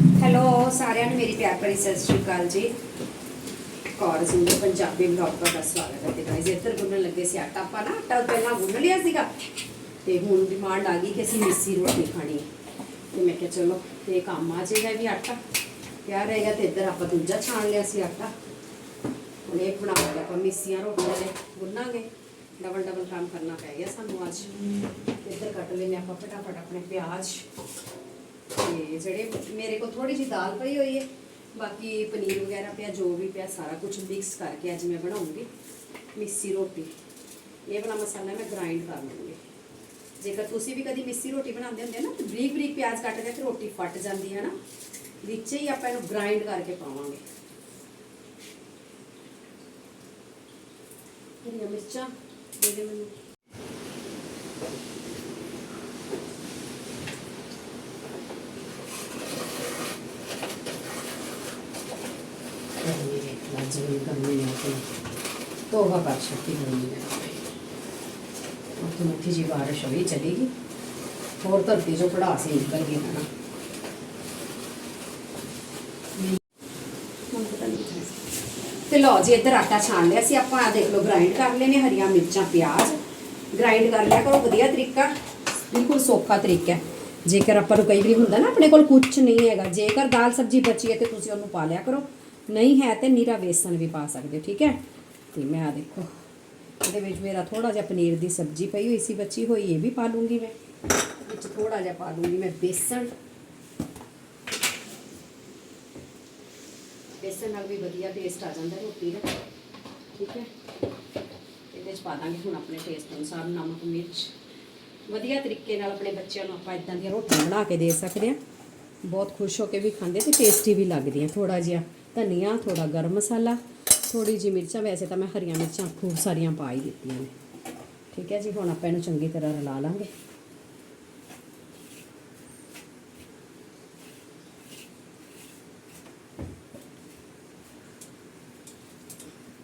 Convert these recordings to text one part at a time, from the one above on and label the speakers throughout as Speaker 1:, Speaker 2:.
Speaker 1: Hello ਸਾਰਿਆਂ ਨੂੰ ਮੇਰੀ ਪਿਆਰ ਭਰੀ ਸਤਿ ਸ਼੍ਰੀ ਅਕਾਲ ਜੀ। ਕੌਰ ਸਿੰਘ ਦੇ ਪੰਜਾਬੀ ਵਲੌਗ ਦਾ ਸਵਾਗਤ ਹੈ ਤੇ ਗਾਇਸ ਇੱਧਰ ਗੁੰਨਣ ਲੱਗੇ ਸੀ ਆਟਾ। ਆਪਾਂ ਨਾ ਆਟਾ ਪਹਿਲਾਂ ਗੁੰਨ ਲਿਆ ਸੀਗਾ ਤੇ ਹੁਣ ਡਿਮਾਂਡ ਆ ਗਈ ਕਿ ਅਸੀਂ ਮਿੱਸੀ ਰੋਟੀ ਖਾਣੀ ਹੈ। ਤੇ ਮੈਂ ਕਿਹਾ ਚਲੋ ਇਹ ਕੰਮ ਆ ਜਾਏਗਾ ਵੀ ਆਟਾ। ਪਿਆ ਰਹੇਗਾ ਤੇ ਇੱਧਰ ਆਪਾਂ ਦੂਜਾ ਛਾਣ ਲਿਆ ਸੀ ਆਟਾ। ਹੁਣ ਇਹ ਬਣਾਵਾਂਗੇ ਆਪਾਂ ਮਿੱਸੀਆਂ ਰੋਟੀਆਂ ਦੇ ਗੁੰਨਾਂਗੇ। ਡਬਲ ਡਬਲ ਕੰਮ ਕਰਨਾ ਪੈ ਗਿਆ ਸਾਨੂੰ ਅੱਜ। ਇੱਧਰ ਕੱਟ ਲੈਨੇ ਆਪਾਂ ਫਟਾਫਟ ਆਪਣੇ ਪਿਆਜ਼। ਤੇ ਜਿਹੜੇ ਮੇਰੇ ਕੋਲ ਥੋੜੀ ਜਿਹੀ ਦਾਲ ਪਈ ਹੋਈ ਹੈ, ਬਾਕੀ ਪਨੀਰ ਵਗੈਰਾ ਪਿਆ, ਜੋ ਵੀ ਪਿਆ, ਸਾਰਾ ਕੁਝ ਮਿਕਸ ਕਰਕੇ ਅੱਜ ਮੈਂ ਬਣਾਉਂਗੀ ਮਿੱਸੀ ਰੋਟੀ। ਇਹ ਵਾਲਾ ਮਸਾਲਾ ਮੈਂ ਗ੍ਰਾਈਂਡ ਕਰ ਲੂੰਗੀ। ਜੇਕਰ ਤੁਸੀਂ ਵੀ ਕਦੀ ਮਿੱਸੀ ਰੋਟੀ ਬਣਾਉਂਦੇ ਹੁੰਦੇ ਨਾ ਬਰੀਕ ਬਰੀਕ ਪਿਆਜ਼ ਕੱਟ ਕੇ ਤੇ ਰੋਟੀ ਫਟ ਜਾਂਦੀ ਹੈ ਨਾ, ਵਿੱਚ ਹੀ ਆਪਾਂ ਇਹਨੂੰ ਗ੍ਰਾਈਂਡ ਕਰਕੇ ਪਾਵਾਂਗੇ। ਹਰੀਆਂ ਮਿਰਚਾਂ ਦੇ ਦੇ ਮੈਨੂੰ। तोबा कर सकती गर्मी में अब तो मिठी जी बारिश हुई चलेगी और धरती जो पढ़ास ही निकल गई है ना ਹੁਣ ਪਤਾ ਨਹੀਂ ਕਿੱਥੇ ਸੀ। ਤੇ ਲਓ ਜੀ ਇੱਧਰ ਆਟਾ ਛਾਣ ਲਿਆ ਸੀ ਆਪਾਂ ਆ ਦੇਖ ਲਓ ਗ੍ਰਾਈਂਡ ਕਰ ਲਏ ਨੇ ਹਰੀਆਂ ਮਿਰਚਾਂ ਪਿਆਜ਼ ਗ੍ਰਾਈਂਡ ਕਰ ਲਿਆ ਕਰੋ ਵਧੀਆ ਤਰੀਕਾ ਬਿਲਕੁਲ ਸੌਖਾ ਤਰੀਕਾ ਹੈ ਜੇਕਰ ਆਪਾਂ ਨੂੰ ਕਈ ਵਾਰੀ ਹੁੰਦਾ ਨਾ ਆਪਣੇ ਕੋਲ ਕੁਝ ਨਹੀਂ ਹੈਗਾ ਜੇਕਰ ਦਾਲ ਸਬਜ਼ੀ ਬਚੀ ਹੈ ਤੇ ਤੁਸੀਂ ਉਹਨੂੰ ਪਾ ਲਿਆ ਕਰੋ ਨਹੀਂ ਹੈ ਤੇ ਨੀਰਾ ਵੇਸਣ ਵੀ ਪਾ ਸਕਦੇ ਹੋ ਠੀਕ ਹੈ ਤੇ ਮੈਂ ਆ ਦੇਖੋ, ਇਹਦੇ ਵਿੱਚ ਮੇਰਾ ਥੋੜਾ ਜਿਹਾ ਪਨੀਰ ਦੀ ਸਬਜ਼ੀ ਪਈ ਹੋਈ ਸੀ ਬਚੀ, ਹੋਈ ਇਹ ਵੀ ਪਾ ਲੂੰਗੀ ਮੈਂ। ਵਿੱਚ ਥੋੜਾ ਜਿਹਾ ਪਾ ਲੂੰਗੀ ਮੈਂ ਬੇਸਣ। ਬੇਸਣ ਨਾਲ ਵੀ ਵਧੀਆ ਟੇਸਟ ਆ ਜਾਂਦਾ, ਰੋਟੀ ਦਾ। ਠੀਕ ਹੈ? ਇਹਦੇ ਵਿੱਚ ਪਾ ਦਾਂਗੇ ਹੁਣ ਆਪਣੇ ਟੇਸਟ ਅਨੁਸਾਰ ਨਮਕ, ਮਿਰਚ। ਵਧੀਆ ਤਰੀਕੇ ਨਾਲ ਆਪਣੇ ਬੱਚਿਆਂ ਨੂੰ ਆਪਾਂ ਇਦਾਂ ਦੀਆਂ ਰੋਟੀਆਂ ਬਣਾ ਕੇ ਦੇ ਸਕਦੇ ਹਾਂ। ਬਹੁਤ ਖੁਸ਼ ਹੋ ਕੇ ਵੀ ਖਾਂਦੇ ਤੇ ਟੇਸਟੀ ਵੀ ਲੱਗਦੀਆਂ ਥੋੜਾ ਜਿਹਾ ਧਨੀਆ ਥੋੜਾ ਗਰਮ ਮਸਾਲਾ। ਥੋੜੀ ਜਿਹੀ ਮਿਰਚਾਂ, ਵੈਸੇ ਤਾਂ ਮੈਂ ਹਰੀਆਂ ਮਿਰਚਾਂ ਖੂਬ ਸਾਰੀਆਂ ਪਾ ਹੀ ਦਿੱਤੀਆਂ ਨੇ। ਠੀਕ ਹੈ ਜੀ, ਹੁਣ ਆਪਾਂ ਇਹਨੂੰ ਚੰਗੀ ਤਰ੍ਹਾਂ ਰਲਾ ਲਾਂਗੇ।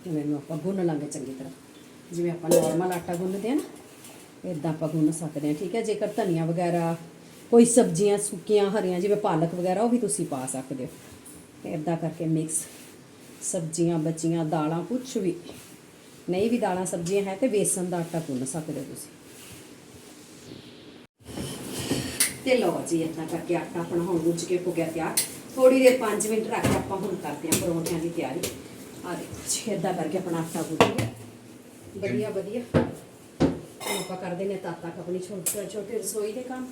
Speaker 1: ਤੇ ਮੈਨੂੰ ਆਪਾਂ ਗੁੰਨ ਲਾਂਗੇ ਚੰਗੀ ਤਰ੍ਹਾਂ। ਜਿਵੇਂ ਆਪਾਂ ਨਾਰਮਲ ਆਟਾ ਗੁੰਨਦੇ ਆ ਨਾ ਇਦਾਂ ਆਪਾਂ ਗੁੰਨ ਸਕਦੇ ਆ ਠੀਕ ਹੈ, ਜੇਕਰ ਧਨੀਆ ਵਗੈਰਾ, ਕੋਈ ਸਬਜ਼ੀਆਂ ਸੁੱਕੀਆਂ, ਹਰੀਆਂ, ਜਿਵੇਂ ਪਾਲਕ ਵਗੈਰਾ, ਉਹ ਵੀ ਤੁਸੀਂ ਪਾ ਸਕਦੇ ਹੋ। ਤੇ ਇਦਾਂ ਕਰਕੇ ਮਿਕਸ ਸਬਜ਼ੀਆਂ, ਬਚੀਆਂ, ਦਾਲਾਂ ਕੁਝ ਵੀ। ਨਹੀਂ ਵੀ ਦਾਲਾਂ, ਸਬਜ਼ੀਆਂ ਹੈ ਤੇ ਬੇਸਨ ਦਾ ਆਟਾ ਗੁੰਨ ਸਕਦੇ ਹੋ ਤੁਸੀਂ। ਤੇ ਲਓ ਜੀ ਇਦਾਂ ਕਰਕੇ ਆਟਾ ਆਪਣਾ ਹੁਣ ਗੁੱਝ ਕੇ ਹੋ ਗਿਆ ਤਿਆਰ। ਥੋੜੀ ਦੇਰ 5 ਮਿੰਟ ਰੱਖ ਕੇ ਆਪਾਂ ਹੁਣ ਕਰਦੇ ਹਾਂ ਪਰੌਂਠਿਆਂ ਦੀ ਤਿਆਰੀ। ਆ ਦੇਖੋ ਜੀ ਕਰਕੇ ਆਪਣਾ ਆਟਾ ਗੁੱਝ ਗਿਆ ਵਧੀਆ ਵਧੀਆ। ਹੁਣ ਆਪਾਂ ਕਰਦੇ ਨੇ ਤਦ ਤੱਕ ਆਪਣੀ ਛੋਟੇ ਛੋਟੇ ਰਸੋਈ ਦੇ ਕੰਮ।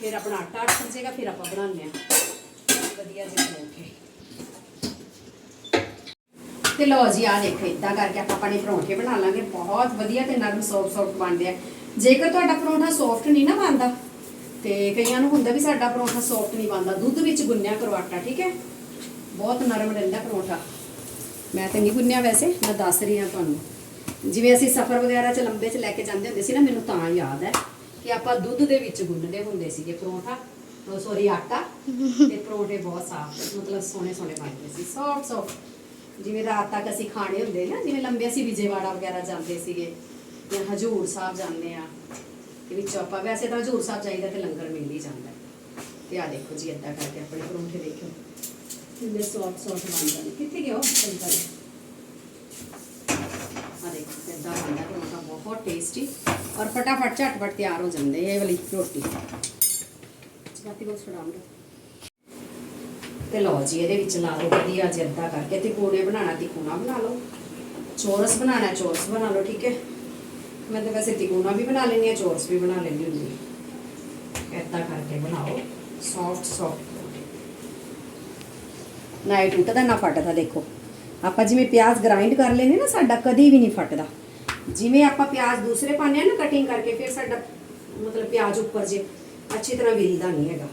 Speaker 1: ਫਿਰ ਆਪਣਾ ਆਟਾ ਅੱਠ ਜਾਏਗਾ ਫਿਰ ਆਪਾਂ ਬਣਾਉਂਦੇ ਹਾਂ। ਵਧੀਆ ਜਿਹੇ ਪਰੌਂਠੇ। ਤੇ ਲਓ ਜੀ ਆ ਦੇਖੋ ਇਦਾਂ ਕਰਕੇ ਆਪਾਂ ਆਪਣੇ ਪਰੌਂਠੇ ਬਣਾ ਲਾਂਗੇ। ਬਹੁਤ ਵਧੀਆ ਤੇ ਨਰਮ ਸੌਫਟ ਸੌਫਟ ਬਣਦੇ ਆ। ਜੇਕਰ ਤੁਹਾਡਾ ਪਰੌਂਠਾ ਸੌਫਟ ਨਹੀਂ ਨਾ ਬਣਦਾ, ਤੇ ਕਈਆਂ ਨੂੰ ਹੁੰਦਾ ਵੀ ਸਾਡਾ ਪਰੌਂਠਾ ਸੌਫਟ ਨਹੀਂ ਬਣਦਾ। ਦੁੱਧ ਵਿੱਚ ਗੁੰਨਿਆ ਕਰੋ ਆਟਾ ਠੀਕ ਹੈ? ਬਹੁਤ ਨਰਮ ਰਹਿੰਦਾ ਪਰੌਂਠਾ। ਮੈਂ ਤਾਂ ਨਹੀਂ ਗੁੰਨਿਆ ਵੈਸੇ, ਮੈਂ ਦੱਸ ਰਹੀ ਹਾਂ ਤੁਹਾਨੂੰ। ਜਿਵੇਂ ਅਸੀਂ ਸਫ਼ਰ ਵਗੈਰਾ 'ਚ ਲੰਬੇ 'ਚ ਲੈ ਕੇ ਜਾਂਦੇ ਹੁੰਦੇ ਸੀ ਨਾ, ਮੈਨੂੰ ਤਾਂ ਯਾਦ ਹੈ ਕਿ ਆਪਾਂ ਦੁੱਧ ਦੇ ਵਿੱਚ ਗੁੰਨਦੇ ਹੁੰਦੇ ਸੀਗੇ ਪਰੌਂਠਾ। ਸੋਰੀ ਆਟਾ। ਤੇ ਪਰੌਂਠੇ ਬਹੁਤ ਸਾਫ਼, ਮਤਲਬ ਸੋਹਣੇ ਸੋਹਣੇ ਬਣਦੇ ਸੀ। ਸੌਫਟ ਸੌਫਟ ਜਿਵੇਂ ਰਾਤ ਤੱਕ ਅਸੀਂ ਖਾਣੇ ਹੁੰਦੇ ਨਾ, ਜਿਵੇਂ ਲੰਬੇ ਅਸੀਂ ਵਿਜੇਵਾੜਾ ਵਗੈਰਾ ਜਾਂਦੇ ਸੀਗੇ, ਜਾਂ ਹਜੂਰ ਸਾਹਿਬ ਜਾਂਦੇ ਆ ਤੇ ਵਿੱਚ ਆਪਾਂ ਵੈਸੇ ਤਾਂ ਹਜੂਰ ਸਾਹਿਬ ਜਾਈਦਾ ਤੇ ਲੰਗਰ ਮਿਲ ਹੀ ਜਾਂਦਾ। ਤੇ ਆ ਦੇਖੋ ਜੀ, ਏਦਾਂ ਕਰਕੇ ਆਪਣੇ ਪਰੌਂਠੇ ਦੇਖਿਓ। ਕਿੰਨੇ ਸੌਫਟ ਸੌਫਟ ਬਣ ਜਾਂਦੇ ਕਿੱਥੇ ਗਏ ਉਹ ਅੰਕਲ? ਆ ਦੇਖੋ ਏਦਾਂ ਬਣਦਾ ਪਰੌਂਠਾ, ਬਹੁਤ ਟੇਸਟੀ ਔਰ ਫਟਾਫਟ, ਝਟਪਟ ਤਿਆਰ ਹੋ ਜਾਂਦੇ ਇਹ ਵਾਲੀ ਰੋਟੀ। ਚਪਾਤੀ ਬਹੁਤ ਛੜਾਉਂਗਾ ਤੇ ਲਓ ਜੀ, ਇਹਦੇ ਵਿੱਚ ਲਾ ਲਓ ਵਧੀਆ ਜਿਹਾ ਏਦਾਂ ਕਰਕੇ ਤੇ ਕੋਣੇ ਬਣਾਉਣਾ, ਤਿਕੋਣਾ ਬਣਾ ਲਓ। ਚੌਰਸ ਬਣਾਉਣਾ, ਚੌਰਸ ਬਣਾ ਲਓ, ਠੀਕ ਹੈ? ਮੈਂ ਤਾਂ ਵੈਸੇ ਤਿਕੋਣਾ ਵੀ ਬਣਾ ਲੈਂਦੀ ਹਾਂ, ਚੌਰਸ ਵੀ ਬਣਾ ਲੈਂਦੀ ਹੁੰਦੀ ਹਾਂ। ਏਦਾਂ ਕਰਕੇ ਬਣਾਓ ਸੌਫਟ ਸੌਫਟ ਨਾ, ਇਹ ਟੁੱਟਦਾ ਨਾ ਫਟਦਾ ਦੇਖੋ। ਆਪਾਂ ਜਿਵੇਂ ਪਿਆਜ਼ ਗ੍ਰਾਈਂਡ ਕਰ ਲੈਨੇ ਨਾ, ਸਾਡਾ ਕਦੀ ਵੀ ਨਹੀਂ ਫਟਦਾ। ਜਿਵੇਂ ਆਪਾਂ ਪਿਆਜ਼ ਦੂਸਰੇ ਪਾਉਂਦੇ ਆ ਨਾ ਕਟਿੰਗ ਕਰਕੇ, ਫਿਰ ਸਾਡਾ ਮਤਲਬ ਪਿਆਜ਼ ਉੱਪਰ ਜੇ, ਅੱਛੀ ਤਰ੍ਹਾਂ ਵਿਲਦਾ ਨਹੀਂ ਹੈਗਾ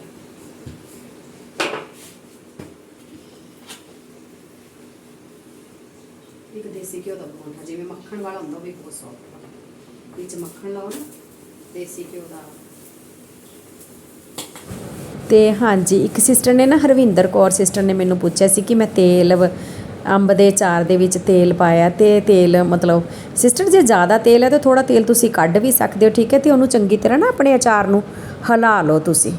Speaker 1: ਇੱਕ ਦੇਸੀ ਘਿਓ ਦਾ ਪਰੌਂਠਾ ਜਿਵੇਂ ਮੱਖਣ ਵਾਲਾ ਹੁੰਦਾ ਉਹ ਵੀ ਬਹੁਤ ਸੌਫਟ ਬਣਦਾ ਵਿੱਚ ਮੱਖਣ ਲਾਓ ਨਾ ਦੇਸੀ ਘਿਓ ਦਾ।
Speaker 2: ਤੇ ਹਾਂਜੀ ਇੱਕ ਸਿਸਟਰ ਨੇ ਨਾ ਹਰਵਿੰਦਰ ਕੌਰ ਸਿਸਟਰ ਨੇ ਮੈਨੂੰ ਪੁੱਛਿਆ ਸੀ ਕਿ ਮੈਂ ਤੇਲ ਅੰਬ ਦੇ ਚਾਰ ਦੇ ਵਿੱਚ ਤੇਲ ਪਾਇਆ ਤੇ ਤੇਲ ਮਤਲਬ ਸਿਸਟਰ ਜੇ ਜ਼ਿਆਦਾ ਤੇਲ ਹੈ ਤਾਂ ਥੋੜਾ ਤੇਲ ਤੁਸੀਂ ਕੱਢ ਵੀ ਸਕਦੇ ਹੋ ਠੀਕ ਹੈ? ਤੇ ਉਹਨੂੰ ਚੰਗੀ ਤਰ੍ਹਾਂ ਨਾ ਆਪਣੇ ਅਚਾਰ ਨੂੰ ਹਿਲਾ ਲਓ ਤੁਸੀਂ।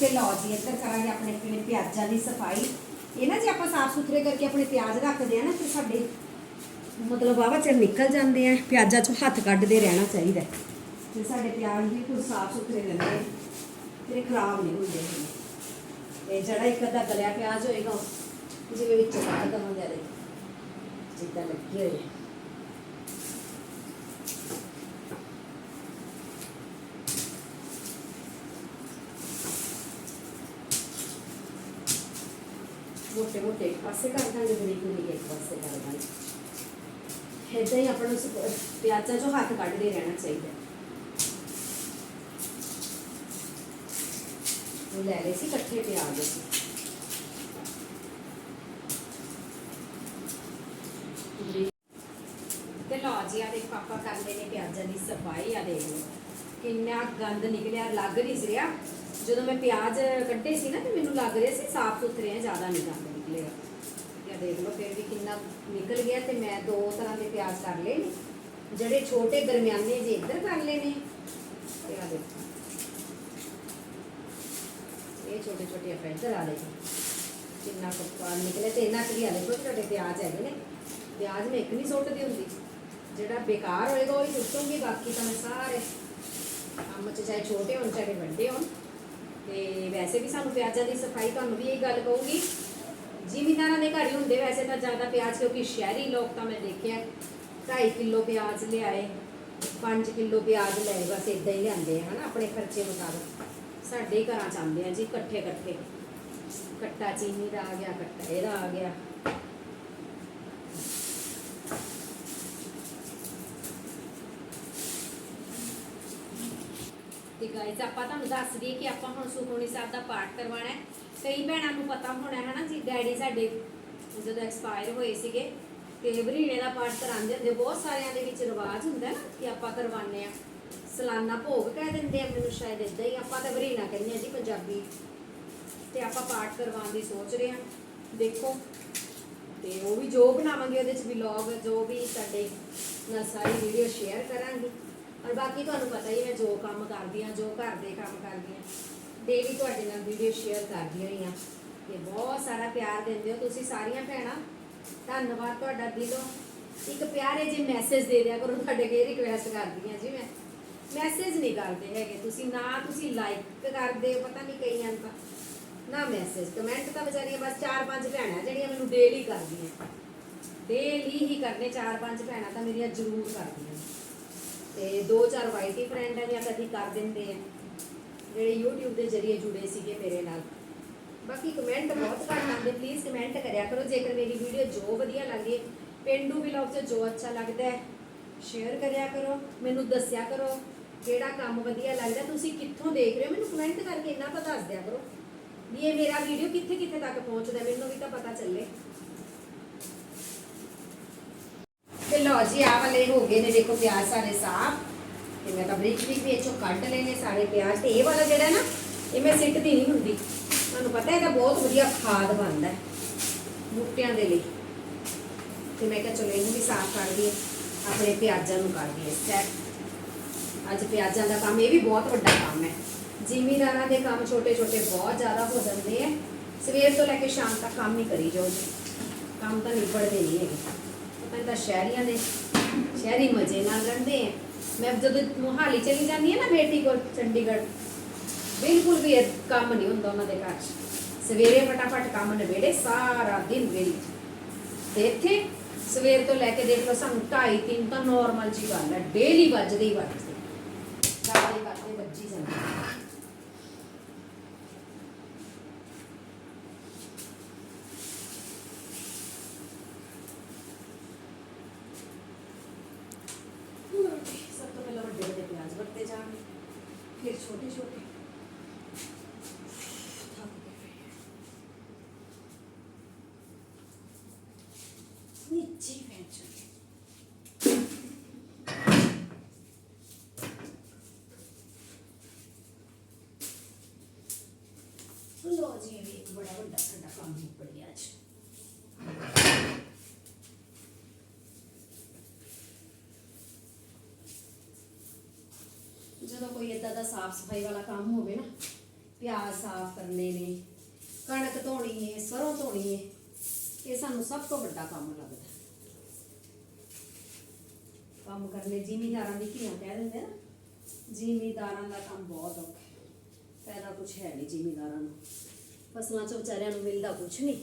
Speaker 1: ਤੇ ਲਓ ਜੀ ਇੱਧਰ ਕਰਾਂਗੇ ਆਪਣੇ ਪੀਣ ਪਿਆਜ਼ਾਂ ਦੀ ਸਫ਼ਾਈ। ਇਹ ਨਾ ਜੇ ਆਪਾਂ ਸਾਫ਼ ਸੁਥਰੇ ਕਰਕੇ ਆਪਣੇ ਪਿਆਜ਼ ਰੱਖਦੇ ਆ ਨਾ ਤੇ ਸਾਡੇ ਮਤਲਬ ਵਾਹਵਾ ਚਿਰ ਨਿਕਲ ਜਾਂਦੇ ਆ ਪਿਆਜ਼ਾਂ 'ਚੋਂ ਹੱਥ ਕੱਢਦੇ ਰਹਿਣਾ ਚਾਹੀਦਾ। ਤੇ ਸਾਡੇ ਪਿਆਜ਼ ਬਿਲਕੁਲ ਸਾਫ਼ ਸੁਥਰੇ ਰਹਿੰਦੇ ਫਿਰ ਇਹ ਖਰਾਬ ਨਹੀਂ ਹੁੰਦੇ। ਤੇ ਜਿਹੜਾ ਇੱਕ ਅੱਧਾ ਗਲਿਆ ਪਿਆਜ਼ ਹੋਏਗਾ ਜਿਵੇਂ ਵਿੱਚ ਕੱਢ ਦਵਾਂਗੇ ਜਿੱਦਾਂ ਲੱਗੇ ਆ। ਮੋਟੇ ਮੋਟੇ ਇੱਕ ਪਾਸੇ ਕਰ ਦਾਂਗੇ ਬਰੀਕ ਬਰੀਕ ਇੱਕ ਪਾਸੇ ਕਰ ਦਾਂਗੇ। ਏਦਾਂ ਹੀ ਆਪਾਂ ਨੂੰ ਸ- ਪਿਆਜ਼ਾਂ ਚੋਂ ਹੱਥ ਕੱਢਦੇ ਰਹਿਣਾ ਚਾਹੀਦਾ। ਉਹ ਲੈ ਲਏ ਸੀ ਇਕੱਠੇ ਪਿਆਜ਼। ਅਸੀਂ ਤੇ ਲਓ ਜੀ ਆ ਦੇਖ ਪਾਪਾ ਕਰਦੇ ਨੇ ਪਿਆਜ਼ਾਂ ਦੀ ਸਫ਼ਾਈ ਆ ਦੇਖ ਲਓ। ਕਿੰਨਾ ਗੰਦ ਨਿਕਲਿਆ, ਲੱਗ ਨਹੀਂ ਸੀ ਰਿਹਾ। ਜਦੋਂ ਮੈਂ ਪਿਆਜ਼ ਕੱਢੇ ਸੀ ਨਾ, ਤੇ ਮੈਨੂੰ ਲੱਗ ਰਿਹਾ ਸੀ ਸਾਫ਼ ਸੁਥਰੇ ਆ, ਜ਼ਿਆਦਾ ਨਹੀਂ ਗੰਦ। ਨਿਕਲੇਗਾ ਇਹ ਦੇਖ ਲਓ ਫਿਰ ਵੀ ਕਿੰਨਾ ਨਿਕਲ ਗਿਆ ਤੇ ਮੈਂ ਦੋ ਤਰ੍ਹਾਂ ਦੇ ਪਿਆਜ਼ ਕਰ ਲਏ ਨੇ। ਜਿਹੜੇ ਛੋਟੇ ਦਰਮਿਆਨੇ ਜੇ ਇੱਧਰ ਕਰ ਲਏ ਨੇ। ਤੇ ਆ ਦੇਖੋ। ਇਹ ਛੋਟੇ ਛੋਟੇ ਆਪਾਂ ਇੱਧਰ ਆ ਦੇਖੋ ਕਿੰਨਾ ਕੁ ਨਿਕਲੇ ਤੇ ਇਹਨਾਂ ਕੁ ਵੀ ਆ ਦੇਖੋ ਤੁਹਾਡੇ ਪਿਆਜ਼ ਹੈਗੇ ਨੇ। ਪਿਆਜ਼ ਮੈਂ ਇੱਕ ਨਹੀਂ ਸੁੱਟਦੀ ਹੁੰਦੀ। ਜਿਹੜਾ ਬੇਕਾਰ ਹੋਏਗਾ ਉਹ ਹੀ ਸੁੱਟੂਗੀ, ਬਾਕੀ ਤਾਂ ਮੈਂ ਸਾਰੇ ਕੰਮ ਚਾਹੇ ਛੋਟੇ ਹੋਣ, ਚਾਹੇ ਵੱਡੇ ਹੋਣ। ਤੇ ਵੈਸੇ ਵੀ ਸਾਨੂੰ ਪਿਆਜ਼ਾਂ ਦੀ ਸਫ਼ਾਈ ਤੁਹਾਨੂੰ ਵੀ ਇਹ ਗੱਲ ਕਹੂੰਗੀ। ਜ਼ਿਮੀਂਦਾਰਾਂ ਦੇ ਘਰ ਹੀ ਹੁੰਦੇ ਵੈਸੇ ਤਾਂ ਜ਼ਿਆਦਾ ਪਿਆਜ਼, ਕਿਉਂਕਿ ਸ਼ਹਿਰੀ ਲੋਕ ਤਾਂ ਮੈਂ ਦੇਖਿਆ 2.5 ਕਿਲੋ ਪਿਆਜ਼ ਲਿਆਏ 5 ਕਿਲੋ ਪਿਆਜ਼ ਲਏ ਬਸ ਇਦਾਂ ਹੀ ਲਿਆਂਦੇ ਆ, ਹਨਾ, ਆਪਣੇ ਖਰਚੇ ਮੁਤਾਬਕ। ਸਾਡੇ ਘਰਾਂ ਚ ਆਉਂਦੇ ਆ ਜੀ ਇਕੱਠੇ ਇਕੱਠੇ ਕੱਟਾ ਚੀਨੀ ਦਾ ਆ ਗਿਆ, ਕੱਟਾ ਇਹਦਾ ਆ ਗਿਆ। ਤੇ ਗਾਇਸ ਆਪਾਂ ਤੁਹਾਨੂੰ ਦੱਸ ਦਈਏ ਕਿ ਆਪਾਂ ਹੁਣ ਸੁਖਮਨੀ ਸਾਹਿਬ ਦਾ ਪਾਠ ਕਰਵਾਉਣਾ ਹੈ। ਕਈ ਭੈਣਾਂ ਨੂੰ ਪਤਾ ਹੋਣਾ ਹੈ ਨਾ ਜੀ, ਡੈਡੀ ਸਾਡੇ ਜਦੋਂ ਐਕਸਪਾਇਰ ਹੋਏ ਸੀਗੇ ਤੇ ਵਰੀਣੇ ਦਾ ਪਾਠ ਕਰਾਉਂਦੇ ਹੁੰਦੇ, ਬਹੁਤ ਸਾਰਿਆਂ ਦੇ ਵਿੱਚ ਰਿਵਾਜ ਹੁੰਦਾ ਨਾ ਕਿ ਆਪਾਂ ਕਰਵਾਉਂਦੇ ਆ ਸਲਾਨਾ ਭੋਗ ਕਹਿ ਦਿੰਦੇ ਆ, ਮੈਨੂੰ ਸ਼ਾਇਦ ਇਦਾਂ ਹੀ ਆਪਾਂ ਤਾਂ ਵਰੀਣਾ ਕਹਿੰਦੇ ਆ ਜੀ ਪੰਜਾਬੀ। ਤੇ ਆਪਾਂ ਪਾਠ ਕਰਵਾਉਣ ਦੀ ਸੋਚ ਰਹੇ ਹਾਂ, ਦੇਖੋ। ਤੇ ਉਹ ਵੀ ਜੋ ਬਣਾਵਾਂਗੇ ਉਹਦੇ ਚ ਵਲੌਗ ਜੋ ਵੀ ਸਾਡੇ ਨਾਲ ਸਾਰੀ ਵੀਡੀਓ ਸ਼ੇਅਰ ਕਰਾਂਗੇ। ਔਰ ਬਾਕੀ ਤੁਹਾਨੂੰ ਪਤਾ ਹੀ ਹੈ, ਜੋ ਕੰਮ ਕਰਦੀ ਹਾਂ, ਜੋ ਘਰ ਦੇ ਕੰਮ ਕਰਦੀ ਹਾਂ। ਡੇਲੀ ਤੁਹਾਡੇ ਨਾਲ ਵੀਡੀਓ ਸ਼ੇਅਰ ਕਰਦੀ ਰਹੀ ਹਾਂ। ਤੇ ਬਹੁਤ ਸਾਰਾ ਪਿਆਰ ਦਿੰਦੇ ਹੋ ਤੁਸੀਂ ਸਾਰੀਆਂ ਭੈਣਾਂ। ਧੰਨਵਾਦ ਤੁਹਾਡਾ ਦਿਲੋਂ। ਇੱਕ ਪਿਆਰੇ ਜਿਹੇ ਮੈਸੇਜ ਦੇ ਦਿਆ ਕਰੋ, ਤੁਹਾਡੇ ਕੇ ਰਿਕਵੈਸਟ ਕਰਦੀ ਹਾਂ ਜੀ ਮੈਂ। ਮੈਸੇਜ ਨਹੀਂ ਕਰਦੇ ਹੈਗੇ ਤੁਸੀਂ, ਨਾ ਤੁਸੀਂ ਲਾਈਕ ਕਰਦੇ ਹੋ, ਪਤਾ ਨਹੀਂ ਕਈਆਂ ਤਾਂ। ਨਾ ਮੈਸੇਜ ਕਮੈਂਟ ਤਾਂ ਵਿਚਾਰੀਆਂ ਬਸ ਚਾਰ ਪੰਜ ਭੈਣਾਂ ਜਿਹੜੀਆਂ ਮੈਨੂੰ ਡੇਲੀ ਕਰਦੀਆਂ। ਡੇਲੀ ਹੀ ਕਰਨੇ ਚਾਰ ਪੰਜ ਭੈਣਾਂ ਤਾਂ ਮੇਰੀਆਂ ਜ਼ਰੂਰ ਕਰਦੀਆਂ। ਤੇ ਦੋ ਚਾਰ ਵਾਈਟੀ ਫਰੈਂਡ ਆ ਜਾਂ ਕਦੀ ਕਰ ਦਿੰਦੇ ਆ। ਜਿਹੜੇ YouTube ਦੇ ਜ਼ਰੀਏ ਜੁੜੇ ਸੀਗੇ ਮੇਰੇ ਨਾਲ। ਬਾਕੀ ਕਮੈਂਟ ਬਹੁਤ ਘੱਟ ਆਉਂਦੇ ਪਲੀਜ਼ ਕਮੈਂਟ ਕਰਿਆ ਕਰੋ। ਜੇਕਰ ਮੇਰੀ ਵੀਡੀਓ ਜੋ ਵਧੀਆ ਲੱਗੇ, ਪਿੰਡੂ ਵਲੌਗ 'ਚ ਜੋ ਅੱਛਾ ਲੱਗਦਾ ਹੈ ਸ਼ੇਅਰ ਕਰਿਆ ਕਰੋ, ਮੈਨੂੰ ਦੱਸਿਆ ਕਰੋ ਕਿਹੜਾ ਕੰਮ ਵਧੀਆ ਲੱਗਦਾ। ਤੁਸੀਂ ਕਿੱਥੋਂ ਦੇਖ ਰਹੇ ਹੋ? ਮੈਨੂੰ ਕਮੈਂਟ ਕਰਕੇ ਇੰਨਾ ਤਾਂ ਦੱਸ ਦਿਆ ਕਰੋ ਵੀ ਇਹ ਮੇਰਾ ਵੀਡੀਓ ਕਿੱਥੇ ਕਿੱਥੇ ਤੱਕ ਪਹੁੰਚਦਾ ਮੈਨੂੰ ਵੀ ਤਾਂ ਪਤਾ ਚੱਲੇ। ਤੇ ਲਓ ਜੀ ਆ ਵਾਲੇ ਹੋ ਗਏ ਨੇ, ਦੇਖੋ ਪਿਆਜ਼ ਸਾਰੇ ਸਾਫ਼। ਤੇ ਮੈਂ ਤਾਂ ਬਰੀਕ ਬਰੀਕ ਵੀ ਇੱਥੋਂ ਕੱਢ ਲਏ ਸਾਰੇ ਪਿਆਜ਼ ਤੇ ਇਹ ਵਾਲਾ ਜਿਹੜਾ ਨਾ, ਇਹ ਮੈਂ ਸਿੱਟਦੀ ਨਹੀਂ ਹੁੰਦੀ। ਤੁਹਾਨੂੰ ਪਤਾ ਇਹਦਾ ਬਹੁਤ ਵਧੀਆ ਖਾਦ ਬਣਦਾ ਹੈ ਬੂਟਿਆਂ ਦੇ ਲਈ। ਤੇ ਮੈਂ ਕਿਹਾ ਚਲੋ ਇਹਨੂੰ ਵੀ ਸਾਫ਼ ਕਰ ਦਈਏ ਆਪਣੇ ਪਿਆਜ਼ਾਂ ਨੂੰ ਕਰ ਦਈਏ ਸੈਟ ਅੱਜ ਪਿਆਜ਼ਾਂ ਦਾ ਕੰਮ, ਇਹ ਵੀ ਬਹੁਤ ਵੱਡਾ ਕੰਮ ਹੈ। ਜ਼ਿਮੀਦਾਰਾਂ ਦੇ ਕੰਮ ਛੋਟੇ ਛੋਟੇ ਬਹੁਤ ਜ਼ਿਆਦਾ ਹੋ ਜਾਂਦੇ ਆ ਸਵੇਰ ਤੋਂ ਲੈ ਕੇ ਸ਼ਾਮ ਤੱਕ ਕੰਮ ਹੀ ਕਰੀ ਜਾਓ ਜੀ। ਕੰਮ ਤਾਂ ਨਿਬੜਦੇ ਨਹੀਂ ਹੈਗੇ। ਪਤਾ ਤਾਂ ਸ਼ਹਿਰੀਆਂ ਦੇ, ਸ਼ਹਿਰੀ ਮਜ਼ੇ ਨਾਲ ਰਹਿੰਦੇ ਆ ਮੈਂ ਜਦੋਂ ਮੁਹਾਲੀ ਚਲੀ ਜਾਂਦੀ ਹਾਂ ਨਾ ਬੇਟੀ ਕੋਲ, ਚੰਡੀਗੜ੍ਹ, ਬਿਲਕੁਲ ਵੀ ਇਹ ਕੰਮ ਨਹੀਂ ਹੁੰਦਾ ਉਹਨਾਂ ਦੇ ਘਰ 'ਚ। ਸਵੇਰੇ ਫਟਾਫਟ ਕੰਮ ਨਿਬੇੜੇ, ਸਾਰਾ ਦਿਨ ਵੇਲੀ ਤੇ ਇੱਥੇ ਸਵੇਰ ਤੋਂ ਲੈ ਕੇ ਦੇਖ ਲਓ ਸਾਨੂੰ 2:30 3 ਤਾਂ ਨਾਰਮਲ ਜੀ ਗੱਲ ਹੈ ਡੇਲੀ ਵੱਜਦੇ ਹੀ ਵੱਜਦੇ। ਕਰਦੇ ਕਰਦੇ ਵੱਜੀ ਜਾਂਦੇ ਸਭ ਤੋਂ ਪਹਿਲਾਂ ਵੱਡੇ ਵੱਡੇ ਪਿਆਜ਼ ਵਰਤੇ ਜਾਣਗੇ ਫਿਰ ਛੋਟੇ ਛੋਟੇ ਥੱਕ ਗਏ। ਨੀਚੇ ਫੈਂਚ ਲੋ ਜੀ ਇਹ ਇੱਕ ਬੜਾ ਵੱਡਾ ਸਾਡਾ ਕੰਮ ਨਿਪਟ ਗਿਆ ਅੱਜ। ਜਦੋਂ ਕੋਈ ਇਦਾਂ ਦਾ ਸਾਫ਼ ਸਫ਼ਾਈ ਵਾਲਾ ਕੰਮ ਹੋਵੇ ਨਾ, ਪਿਆਜ਼ ਸਾਫ਼ ਕਰਨੇ ਨੇ, ਕਣਕ ਧੋਣੀ ਹੈ ਸਰੋਂ ਧੋਣੀ ਹੈ ਇਹ ਸਾਨੂੰ ਸਭ ਤੋਂ ਵੱਡਾ ਕੰਮ ਲੱਗਦਾ। ਕੰਮ ਕਰਨੇ ਜਿਮੀਦਾਰਾਂ ਦੀ ਧੀਆਂ ਕਹਿ ਦਿੰਦੇ ਨਾ, ਜਿਮੀਦਾਰਾਂ ਦਾ ਕੰਮ ਬਹੁਤ ਔਖਾ ਪੈਦਾ ਕੁਝ ਹੈ ਨਹੀਂ ਜਿਮੀਦਾਰਾਂ ਨੂੰ। ਫਸਲਾਂ 'ਚ ਵਿਚਾਰਿਆਂ ਨੂੰ ਮਿਲਦਾ ਕੁਝ ਨਹੀਂ।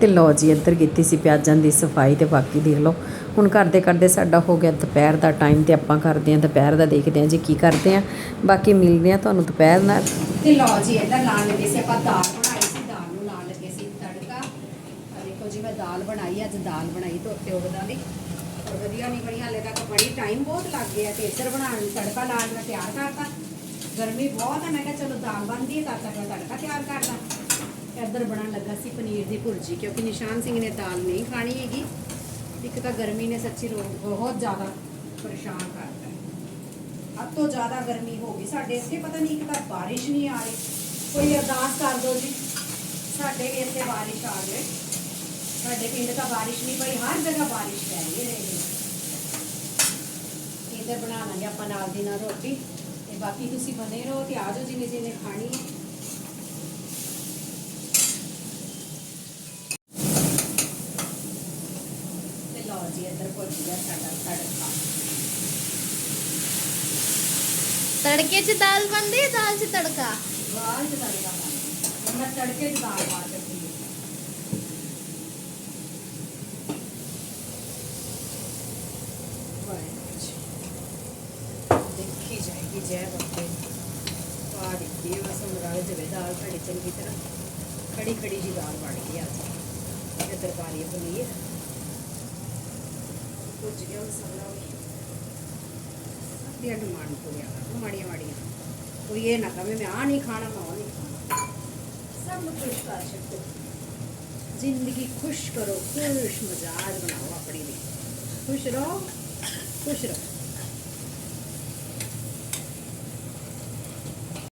Speaker 2: ਤੇ ਲਓ ਜੀ ਇੱਧਰ ਕੀਤੀ ਸੀ ਪਿਆਜ਼ਾਂ ਦੀ ਸਫ਼ਾਈ ਤੇ ਬਾਕੀ ਦੇਖ ਲਓ। ਹੁਣ ਕਰਦੇ ਕਰਦੇ ਸਾਡਾ ਹੋ ਗਿਆ ਦੁਪਹਿਰ ਦਾ ਟਾਈਮ ਤੇ ਆਪਾਂ ਕਰਦੇ ਹਾਂ ਦੁਪਹਿਰ ਦਾ ਦੇਖਦੇ ਹਾਂ ਜੀ ਕੀ ਕਰਦੇ ਹਾਂ। ਬਾਕੀ ਮਿਲਦੇ ਹਾਂ ਤੁਹਾਨੂੰ ਦੁਪਹਿਰ ਨਾਲ।
Speaker 1: ਤੇ ਲਓ ਜੀ ਇੱਧਰ ਲਾਣ ਲੱਗੇ ਸੀ ਆਪਾਂ ਦਾਲ ਬਣਾਈ ਸੀ ਦਾਲ ਨੂੰ ਲਾਣ ਲੱਗੇ ਸੀ ਤੜਕਾ। ਆ ਦੇਖੋ ਜੀ ਮੈਂ ਦਾਲ ਬਣਾਈ ਅੱਜ ਦਾਲ ਬਣਾਈ ਧੋਤੇ ਉਗਦਾ ਦੀ ਪਰ ਵਧੀਆ ਨਹੀਂ ਬਣੀ, ਹਾਲੇ ਤੱਕ ਬੜੀ ਟਾਈਮ ਬਹੁਤ ਲੱਗ ਗਿਆ ਤੇ ਇੱਧਰ ਬਣਾਉਣ ਨੂੰ, ਤੜਕਾ ਲਾਣ ਦਾ ਤਿਆਰ ਕਰਤਾ। ਗਰਮੀ ਬਹੁਤ ਹੈ, ਮੈਂ ਕਿਹਾ ਚਲੋ ਦਾਲ ਬਣਦੀ ਹੈ ਤਦ ਤੱਕ ਮੈਂ ਤੜਕਾ ਤਿਆਰ ਕਰਦਾ। ਇੱਧਰ ਬਣਨ ਲੱਗਾ ਸੀ ਪਨੀਰ ਦੀ ਭੁਰਜੀ, ਕਿਉਂਕਿ ਨਿਸ਼ਾਨ ਸਿੰਘ ਨੇ ਦਾਲ ਨਹੀਂ ਖਾਣੀ ਹੈਗੀ। ਇੱਕ ਤਾਂ ਗਰਮੀ ਨੇ ਸੱਚੀ ਰੋ, ਬਹੁਤ ਜ਼ਿਆਦਾ ਪਰੇਸ਼ਾਨ ਕਰਤਾ ਹੈ। ਅੱਧ ਤੋਂ ਜ਼ਿਆਦਾ ਗਰਮੀ ਹੋ ਗਈ ਸਾਡੇ ਇੱਥੇ, ਪਤਾ ਨਹੀਂ ਇੱਕ ਤਾਂ ਬਾਰਿਸ਼ ਨਹੀਂ ਆ ਰਹੀ। ਕੋਈ ਅਰਦਾਸ ਕਰ ਦਿਓ ਜੀ, ਸਾਡੇ ਵੀ ਇੱਥੇ ਬਾਰਿਸ਼ ਆ ਜਾਏ ਸਾਡੇ ਪਿੰਡ ਤਾਂ ਬਾਰਿਸ਼ ਨਹੀਂ ਪਈ ਹਰ ਜਗ੍ਹਾ ਬਾਰਿਸ਼ ਪੈ ਰਹੀ ਹੈ ਇੱਧਰ ਬਣਾ ਲਾਂਗੇ ਆਪਾਂ ਨਾਲ ਦੀ ਨਾਲ ਰੋਟੀ ਤੇ ਬਾਕੀ ਤੁਸੀਂ ਬਨੇ ਰਹੋ ਤੇ ਆ ਜਾਓ ਜਿੰਨੇ ਜਿੰਨੇ ਖਾਣੀ ਹੈ। ਤੇ ਲਓ ਜੀ ਇੱਧਰ ਪਹੁੰਚ ਗਿਆ ਸਾਡਾ ਤੜਕਾ।
Speaker 3: ਤੜਕੇ 'ਚ ਦਾਲ ਬਣਦੀ ਹੈ ਦਾਲ 'ਚ ਤੜਕਾ?
Speaker 1: ਵਾਹ ਤੜਕਾ ਪਾ ਮੈਂ ਤੜਕੇ ਚ ਦਾਲ ਪਾ ਦਿੱਤੀ ਵਾਹਿਗੁਰੂ ਜੀ। ਦੇਖੀ ਜਾਏਗੀ ਜੈ ਬਾਬੇ ਪਾ ਦਿੱਤੀ ਹੈ ਬਸ ਹੁਣ ਰਲ ਜਵੇ ਦਾਲ ਸਾਡੀ ਚੰਗੀ ਤਰ੍ਹਾਂ ਖੜੀ ਖੜੀ ਜੀ ਦਾਲ ਬਣ ਗਈ ਅੱਜ ਇਹ ਤਰਕਾਰੀ ਪਨੀਰ ਕੁਝ ਗਿਆ ਮਸਾਲਾ ਵੀ ਸਭੀਆਂ ਡਿਮਾਂਡ ਪੂਰੀਆਂ ਮਾੜੀਆਂ ਮਾੜੀਆਂ ਕੋਈ ਇਹ ਨਾ ਕਹੇ ਮੈਂ ਆ ਨਹੀਂ ਖਾਣਾ ਮੈਂ ਉਹ ਨਹੀਂ ਖਾਣਾ ਸਭ ਨੂੰ ਖੁਸ਼ ਕਰ ਛੱਡੋ ਜ਼ਿੰਦਗੀ ਖੁਸ਼ ਕਰੋ ਖੁਸ਼ ਮਜ਼ਾਜ ਬਣਾਓ ਆਪਣੀ ਲਈ ਖੁਸ਼ ਰਹੋ ਖੁਸ਼ ਰਹੋ